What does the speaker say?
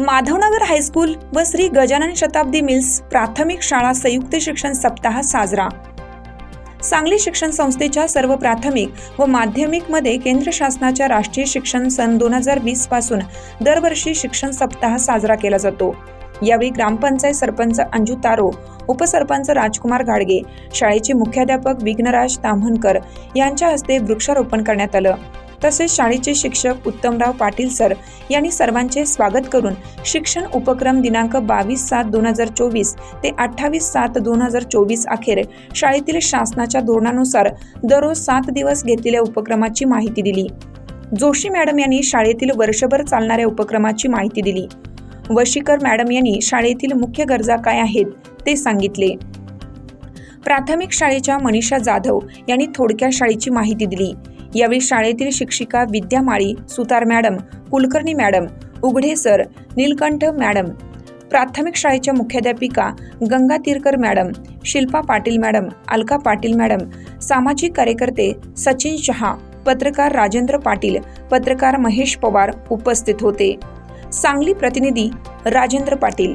Madhavnagar high school व श्री गजानन शताब्दी mills प्राथमिक शाळा संयुक्त शिक्षण सप्ताह साजरा. सांगली शिक्षण संस्थेच्या सर्व प्राथमिक व माध्यमिकमध्ये केंद्र शासनाच्या राष्ट्रीय शिक्षण सन दोन हजार वीसपासून दरवर्षी शिक्षण सप्ताह साजरा केला जातो. यावेळी ग्रामपंचायत सरपंच अंजू तारो उपसरपंच राजकुमार गाडगे शाळेचे मुख्याध्यापक विघ्नराज ताम्हणकर यांच्या हस्ते वृक्षारोपण करण्यात आलं. तसेच शाळेचे शिक्षक उत्तमराव पाटील सर यांनी सर्वांचे स्वागत करून शिक्षण उपक्रम दिनांक बावीस सात दोन हजार चोवीस ते अठ्ठावीस सात दोन हजार चोवीस अखेर शाळेतील शासनाच्या धोरणानुसार दररोज सात दिवस घेतलेल्या उपक्रमाची माहिती दिली. जोशी मॅडम यांनी शाळेतील वर्षभर चालणाऱ्या उपक्रमाची माहिती दिली. वशीकर मॅडम यांनी शाळेतील मुख्य गरजा काय आहेत ते सांगितले. प्राथमिक शाळेच्या मनीषा जाधव यांनी थोडक्या शाळेची माहिती दिली. यावेळी शाळेतील शिक्षिका Vidya Mali Sutar madam Kulkarni madam Ughade sir Neelkanth madam प्राथमिक शाळेच्या मुख्याध्यापिका Ganga Tirkar madam Shilpa Patil madam Alka Patil madam सामाजिक कार्यकर्ते सचिन शहा पत्रकार राजेंद्र पाटील पत्रकार महेश पवार उपस्थित होते. सांगली प्रतिनिधी राजेंद्र पाटील.